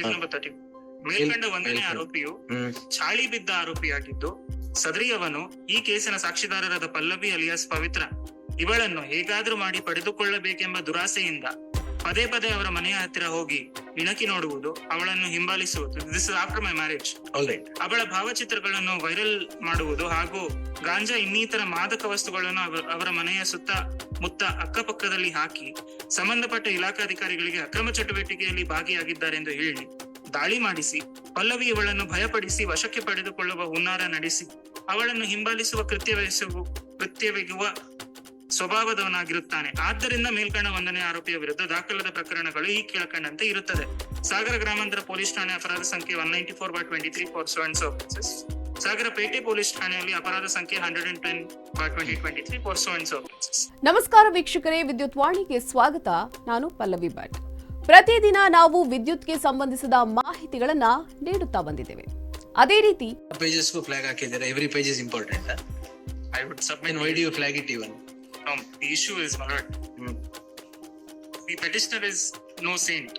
Page number thirty ಮೇಲ್ಕಂಡ ಒಂದನೇ. ಆರೋಪಿಯು ಚಾಳಿ ಬಿದ್ದ ಆರೋಪಿಯಾಗಿದ್ದು ಸದರಿಯವನು ಈ ಕೇಸಿನ ಸಾಕ್ಷಿದಾರರಾದ ಪಲ್ಲವಿ ಅಲಿಯಾಸ್ ಪವಿತ್ರ ಇವಳನ್ನು ಹೇಗಾದ್ರೂ ಮಾಡಿ ಪಡೆದುಕೊಳ್ಳಬೇಕೆಂಬ ದುರಾಸೆಯಿಂದ ಪದೇ ಪದೇ ಅವರ ಮನೆಯ ಹತ್ತಿರ ಹೋಗಿ ಇಣಕಿ ನೋಡುವುದು ಅವಳನ್ನು ಹಿಂಬಾಲಿಸುವುದು. ದಿಸ್ ಆಫ್ಟರ್ ಮೈ ಮ್ಯಾರೇಜ್ ಅವಳ ಭಾವಚಿತ್ರಗಳನ್ನು ವೈರಲ್ ಮಾಡುವುದು ಹಾಗೂ ಗಾಂಜಾ ಇನ್ನಿತರ ಮಾದಕ ವಸ್ತುಗಳನ್ನು ಅವ- ಅವರ ಮನೆಯ ಸುತ್ತ ಮುತ್ತ ಅಕ್ಕಪಕ್ಕದಲ್ಲಿ ಹಾಕಿ ಸಂಬಂಧಪಟ್ಟ ಇಲಾಖಾಧಿಕಾರಿಗಳಿಗೆ ಅಕ್ರಮ ಚಟುವಟಿಕೆಯಲ್ಲಿ ಭಾಗಿಯಾಗಿದ್ದಾರೆ ಎಂದು ಹೇಳಿ ದಾಳಿ ಮಾಡಿಸಿ ಪಲ್ಲವಿ ಇವಳನ್ನು ಭಯಪಡಿಸಿ ವಶಕ್ಕೆ ಪಡೆದುಕೊಳ್ಳುವ ಹುನ್ನಾರ ನಡೆಸಿ ಅವಳನ್ನು ಹಿಂಬಾಲಿಸುವ ಕೃತ್ಯವೆಸಗು ಕೃತ್ಯವೆಗುವ ಸ್ವಭಾವದವನಾಗಿರುತ್ತಾನೆ. ಆದ್ದರಿಂದ ಮೇಲ್ಕಂಡ ಒಂದನೇ ಆರೋಪಿಯ ವಿರುದ್ಧ ದಾಖಲಾದ ಪ್ರಕರಣಗಳು ಈ ಕೆಳಕಂಡಂತೆ ಇರುತ್ತದೆ. ಸಾಗರ ಗ್ರಾಮಾಂತರ ಪೊಲೀಸ್ ಠಾಣೆ ಅಪರಾಧ ಸಂಖ್ಯೆ one ninety four by twenty three four seven services Sagara ಪೇಟೆ ಪೊಲೀಸ್ ಠಾಣೆಯಲ್ಲಿ ಅಪರಾಧ ಸಂಖ್ಯೆ hundred and ten by twenty twenty three four seven services ನಮಸ್ಕಾರ ವೀಕ್ಷಕರೇ ವಿದ್ಯುತ್ ವಾಣಿಗೆ ಸ್ವಾಗತ. ನಾನು ಪಲ್ಲವಿ ಭಟ್. ಪ್ರತಿದಿನ ನಾವು ವಿದ್ಯುತ್ಗೆ ಸಂಬಂಧಿಸಿದ ಮಾಹಿತಿಗಳನ್ನ ನೀಡುತ್ತಾ ಬಂದಿದ್ದೇವೆ. ಅದೇ ರೀತಿ ಪೇಜಸ್ಗೂ ಫ್ಲಾಗ್ ಹಾಕಿದ್ದಾರೆ. Every page is important I would mean why do you flag it even Um, the issue is, my lord, the petitioner is no saint.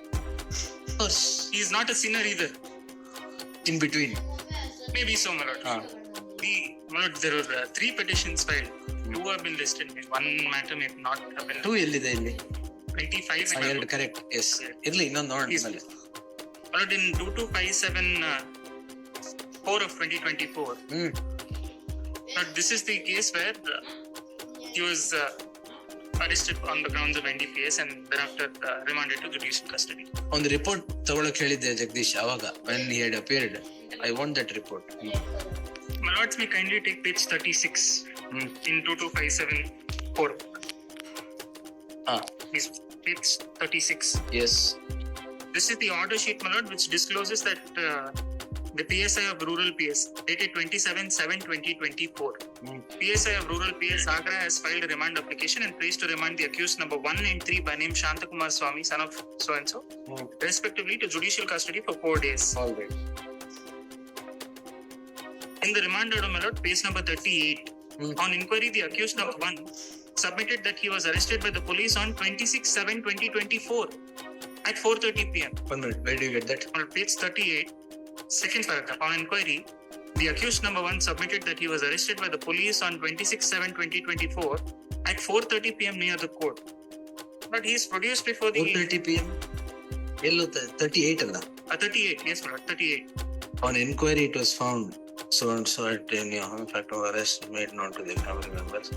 He is not a sinner either. In between Maybe so, my lord. The, my lord, there were uh, three petitions filed. Two have been listed. One matter may not have been. Two ಎಲ್ಲಿದೆ ಇಲ್ಲಿ 25. ಆ, my ಎರಡು lord. Correct yes ಇರ್ಲಿ ಇನ್ನೊಂದು ನೋಡೋಣ Please. ಆಮೇಲೆ My lord, in 2257 uh, 4 of 2024, hmm but this is the case where uh, he was uh, arrested on the grounds of NDPS and thereafter uh, remanded to judicial custody. ಒಂದು report ತಗೊಳಕ್ ಹೇಳಿದ್ದೆ ಜಗದೀಶ್ ಅವಾಗ when he head appeared I want that report My lords may kindly take page 36 Hmm. in 2257 4. ಹಾ Please, page 36. S This is the order sheet, my lord, which discloses that uh, the PSI of rural PS, dated 27 7 2024. Hmm. PSI of rural PS Agra has filed a remand application and placed to remand the accused number 1 and 3 by name Shantakumar Swami, son of so and so, respectively, to judicial custody for four days. All right. In the remand order, my lord, page number 38. Mm. On inquiry, the accused number 1 submitted that he was arrested by the police on 26 7 2024 at 4.30 p.m. One minute, where do you get that? On page 38, second paragraph, on inquiry, the accused number one submitted that he was arrested by the police on 26 7 2024 at 4:30 p.m. near the court. But he is produced before the four thirty P M yellow thirty eight ಅಲ್ಲ uh, 38, yes, my lord, 38. On inquiry, it was found so and so at in your home fact of arrest made known to the family members.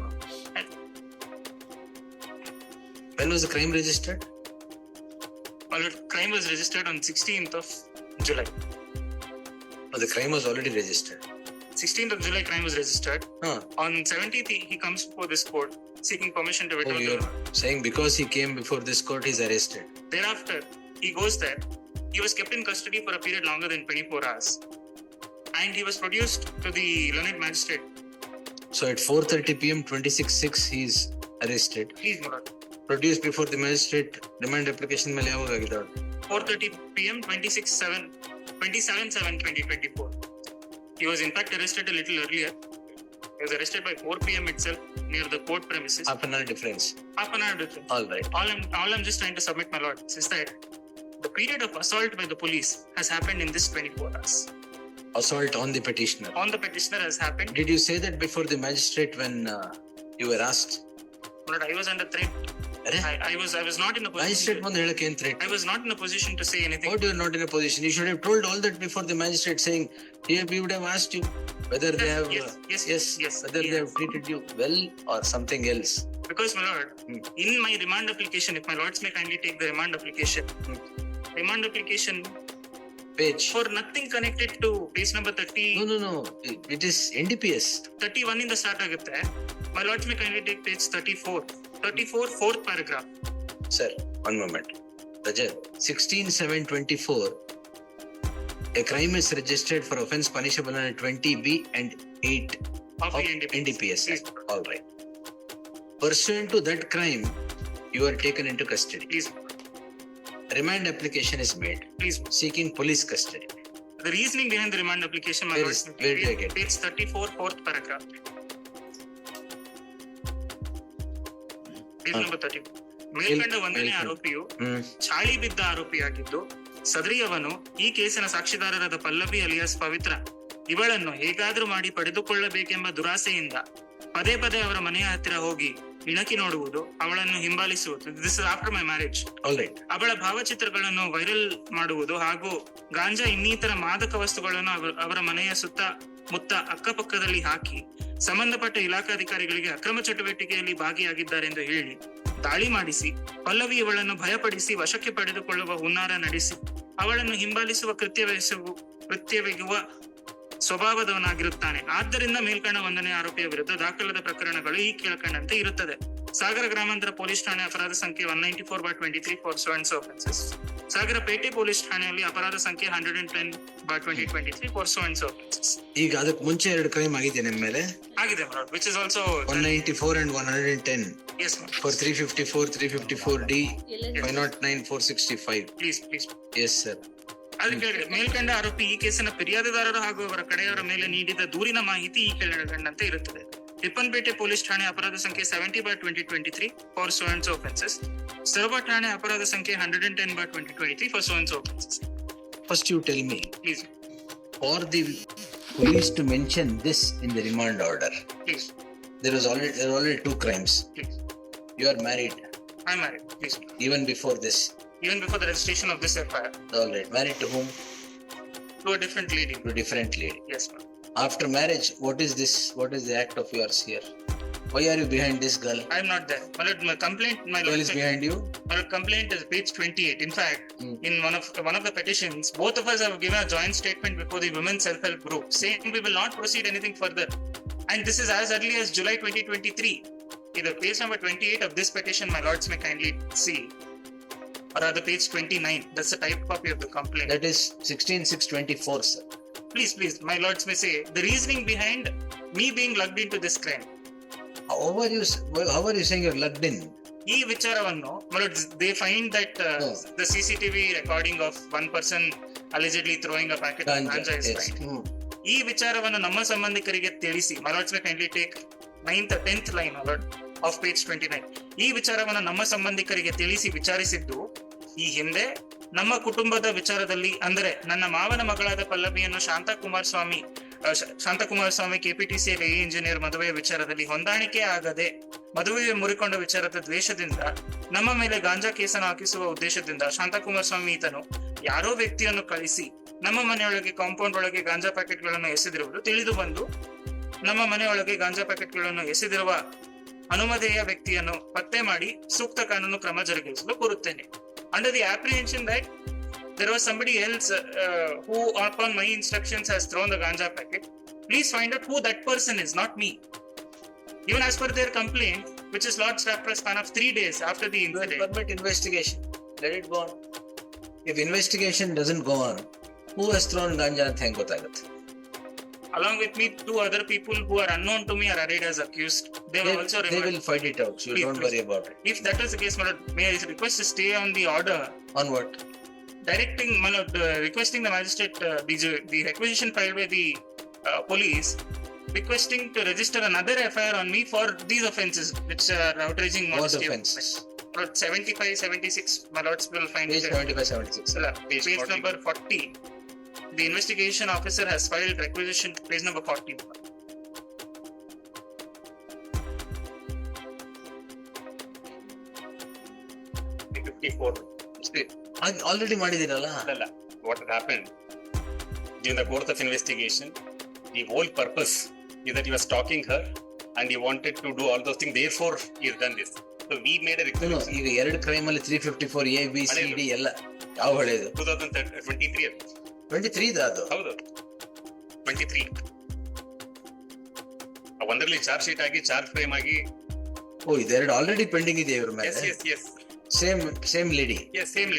When was the crime registered? My lord, crime was registered on 16th of July. Oh, the crime was already registered. 16th of July, crime was registered. Huh. On 17th, he, he comes before this court seeking permission to Oh, withdraw. you're the- saying because he came before this court, he's arrested. Thereafter, he goes there. He was kept in custody for a period longer than 24 hours. And he was produced to the learned magistrate. So at 4:30 p.m., 26/6, he's arrested. Please, my lord. Produced before the magistrate. Remand application ಮೇಲೆ ಯಾವಾಗ ಆಗಿದೆ ಅವ್ರು? 4:30 p.m. 26 7 27 7 2024. He was in fact arrested a little earlier. He was arrested by 4 p.m. itself near the court premises. Half an hour difference. Half an hour difference. All right. all I'm all I'm just trying to submit, my lord, is that the period of assault by the police has happened in this 24 hours. Assault on the petitioner. On the petitioner has happened, Did you say that before the magistrate when uh, you were asked? but I was under threat. I, was I was not in a position. Magistrate to, I was not in a position to say anything. What you are not in a position? You should have told all that before the magistrate saying. Here we would have asked you whether they have yes, yes, yes, whether they have treated you well or something else. Because my lord, hmm. in my remand application, if my lords may kindly take the remand application, hmm. remand application page for nothing connected to page number 30 no no no it is ndps 31 in the start agutte my lords may kindly take page 34 34 fourth paragraph Sir, one moment. Rajat, 16 7 24. A crime is registered for offense punishable under 20B and 8 of of the NDPS. Act. All right. Pursuant to that crime, you are taken into custody. please, Remand application is made, please. seeking police custody. The reasoning behind the remand application, my Where is- where did I page, get? page 34, fourth paragraph. Number 30. ಮೇಲ್ಕಂಡ ಒಂದನೇ. ಆರೋಪಿಯು. ಚಾಳಿ ಬಿದ್ದ ಆರೋಪಿಯಾಗಿದ್ದು ಸದರಿಯವನು ಈ ಕೇಸಿನ ಸಾಕ್ಷಿದಾರರಾದ Pallavi alias ಪವಿತ್ರ ಇವಳನ್ನು ಹೇಗಾದ್ರೂ ಮಾಡಿ ಪಡೆದುಕೊಳ್ಳಬೇಕೆಂಬ ದುರಾಸೆಯಿಂದ ಪದೇ ಪದೇ ಅವರ ಮನೆಯ ಹತ್ತಿರ ಹೋಗಿ ಇಣಕಿ ನೋಡುವುದು ಅವಳನ್ನು ಹಿಂಬಾಲಿಸುವುದು ದಿಸ್ ಆಫ್ಟರ್ ಮೈ ಮ್ಯಾರೇಜ್ ಅವಳ ಭಾವಚಿತ್ರಗಳನ್ನು ವೈರಲ್ ಮಾಡುವುದು ಹಾಗೂ ಗಾಂಜಾ ಇನ್ನಿತರ ಮಾದಕ ವಸ್ತುಗಳನ್ನು ಅವ- ಅವರ ಮನೆಯ ಸುತ್ತ ಮುತ್ತ ಅಕ್ಕಪಕ್ಕದಲ್ಲಿ ಹಾಕಿ ಸಂಬಂಧಪಟ್ಟ ಇಲಾಖಾಧಿಕಾರಿಗಳಿಗೆ ಅಕ್ರಮ ಚಟುವಟಿಕೆಯಲ್ಲಿ ಭಾಗಿಯಾಗಿದ್ದಾರೆ ಎಂದು ಹೇಳಿ ದಾಳಿ ಮಾಡಿಸಿ ಪಲ್ಲವಿ ಇವಳನ್ನು ಭಯಪಡಿಸಿ ವಶಕ್ಕೆ ಪಡೆದುಕೊಳ್ಳುವ ಹುನ್ನಾರ ನಡೆಸಿ, ಅವಳನ್ನು ಹಿಂಬಾಲಿಸುವ ಕೃತ್ಯವಹಿಸುವ ಕೃತ್ಯವೆಗುವ ಸ್ವಭಾವದವನಾಗಿರುತ್ತಾನೆ. ಆದ್ದರಿಂದ ಮೇಲ್ಕಂಡ ಒಂದನೇ ಆರೋಪಿಯ ವಿರುದ್ಧ ದಾಖಲಾದ ಪ್ರಕರಣಗಳು ಈ ಕೆಳಕಂಡಂತೆ ಇರುತ್ತದೆ. ಸಾಗರ ಗ್ರಾಮಾಂತರ ಪೊಲೀಸ್ ಠಾಣೆ ಅಪರಾಧ ಸಂಖ್ಯೆ one ninety four by twenty three four sevens offences Sagara Pete police ಠಾಣೆಯಲ್ಲಿ ಅಪರಾಧ ಸಂಖ್ಯೆ hundred and ten by twenty twenty three four sevens offences ಈಗ ಅದಕ್ಕೆ ಮುಂಚೆ ಎರಡು ಕ್ರೈಮ್ ಆಗಿದೆ ನಿಮ್ಮ ಮೇಲೆ? ಆಗಿದೆ which is also one ninety four and one hundred and ten is for three fifty four three fifty four D five naught nine four sixty five please please yes sir ಅದಕ್ಕೆ ಮೇಲ್ಕಂಡ ಆರೋಪಿ ಈ ಕೇಸಿನ ಫಿರ್ಯಾದಿದಾರರು ಹಾಗೂ ಅವರ ಕಡೆಯವರ ಮೇಲೆ ನೀಡಿದ ದೂರಿನ ಮಾಹಿತಿ ಈ ಕೆಳಗಂಡಂತೆ ಇರುತ್ತದೆ. रिपनपेटे पोलीस ठाणे अपराध संख्ये 70 by 2023 for so and so offences. सर्व ठाणे अपराध संख्ये hundred and ten by twenty twenty three four सोयनचे offences First, you tell me, please. for the police to mention this in the remand order, please there was already there are already two crimes. Please You are married I married please even before this. Even before the registration of this F I All right, married to whom? To a different lady. To a different lady. Yes, ma'am after marriage what is this what is the act of yours here? Why are you behind this girl? I'm not there. My lord, my complaint my girl lord, is behind you? My lord, complaint is page 28 in fact Hmm. in one of one of the petitions both of us have given a joint statement before the women's self-help group saying we will not proceed anything further. And this is as early as july 2023 either page number 28 of this petition my lords may kindly see or rather page 29 that's the type copy of the complaint. That is 16624 sir please, please, my lords may say the reasoning behind me being lugged into this crime. How are you? How are you saying you're lugged in? ಈ ವಿಚಾರವನ್ನು they find that the CCTV recording of one person allegedly throwing a packet ಈ ವಿಚಾರವನ್ನು ನಮ್ಮ ಸಂಬಂಧಿಕರಿಗೆ ತಿಳಿಸಿ ಮಲೋಟ್ಸ್ may kindly take ninth tenth line alert of page twenty nine ಈ ವಿಚಾರವನ್ನು ನಮ್ಮ ಸಂಬಂಧಿಕರಿಗೆ ತಿಳಿಸಿ ವಿಚಾರಿಸಿದ್ದು ಈ ಹಿಂದೆ ನಮ್ಮ ಕುಟುಂಬದ ವಿಚಾರದಲ್ಲಿ ಅಂದರೆ ನನ್ನ ಮಾವನ ಮಗಳಾದ ಪಲ್ಲವಿಯನ್ನು Shanthakumar Swamy Shanthakumar Swamy K Shanthakumar Swamy C A engineer ಮದುವೆಯ ವಿಚಾರದಲ್ಲಿ ಹೊಂದಾಣಿಕೆ ಆಗದೆ ಮದುವೆ ಮುರಿಕೊಂಡ ವಿಚಾರದ ದ್ವೇಷದಿಂದ, ನಮ್ಮ ಮೇಲೆ ಗಾಂಜಾ ಕೇಸನ್ನು ಹಾಕಿಸುವ ಉದ್ದೇಶದಿಂದ ಶಾಂತಕುಮಾರ್ ಸ್ವಾಮಿ ಈತನು ಯಾರೋ ವ್ಯಕ್ತಿಯನ್ನು ಕಳಿಸಿ ನಮ್ಮ ಮನೆಯೊಳಗೆ ಕಾಂಪೌಂಡ್ ಒಳಗೆ ಗಾಂಜಾ ಪ್ಯಾಕೆಟ್ಗಳನ್ನು ಎಸೆದಿರುವುದು ತಿಳಿದು ಬಂದು, ನಮ್ಮ ಮನೆಯೊಳಗೆ ಗಾಂಜಾ ಪ್ಯಾಕೆಟ್ಗಳನ್ನು ಎಸೆದಿರುವ ಅನುಮತಿಯ ವ್ಯಕ್ತಿಯನ್ನು ಪತ್ತೆ ಮಾಡಿ ಸೂಕ್ತ ಕಾನೂನು ಕ್ರಮ ಜರುಗಿಸಲು ಕೋರುತ್ತೇನೆ. under the apprehension that there was somebody else uh, who, upon my instructions, has thrown the ganja packet. Please find out who that person is, not me. Even as per their complaint, which is lodged after a span of three days after the incident. Permit investigation. Let it go on. If investigation doesn't go on, who has thrown ganja? Thank God along with me two other people who are unknown to me are arrayed as accused they They, also they will fight it out. So you don't worry about it. if that is the case my lord, may i request to stay on the order On what? directing my lord, uh, requesting the magistrate uh, the, the requisition filed by the uh, police requesting to register another FIR on me for these offences which are outraging What modesty of offense? Lord, 75 76 my lords will find Page it uh, 75, 76. uh, page, number 40 the investigation officer has filed requisition case number 40 54 already ಮಾಡಿದಿರಲ್ಲ ಅಲ್ಲ what had happened during the course of investigation the whole purpose is that he was stalking her and he wanted to do all those things therefore he has done this so we made a No, no, requisition crime ಎರಡು crime ಅಲ್ಲಿ three fifty four A B C D ಎಲ್ಲ ಯಾವ ಹಳೇದು 2023 ಅಲ್ಲಿ. Twenty three ಅದು. ಹೌದು. Twenty three ಒಂದರಲ್ಲಿ charge sheet ಆಗಿ ಚಾರ್ಜ್ ಫ್ರೇಮ್ ಆಗಿ. ಓ ಇದೆರಡು ಆಲ್ರೆಡಿ ಪೆಂಡಿಂಗ್ ಇದೆ ಇವ್ರ ಮೇಲೆ? Yes yes same same lady yes same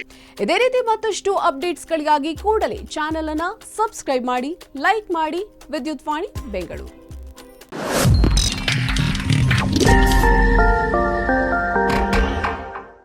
ಇದೇ ರೀತಿ ಮತ್ತಷ್ಟು ಅಪ್ಡೇಟ್ಸ್ಗಳಿಗಾಗಿ ಕೂಡಲೇ ಚಾನೆಲ್ ಅನ್ನ ಸಬ್ಸ್ಕ್ರೈಬ್ ಮಾಡಿ ಲೈಕ್ ಮಾಡಿ ವಿದ್ಯುತ್ ವಾಣಿ ಬೆಂಗಳೂರು.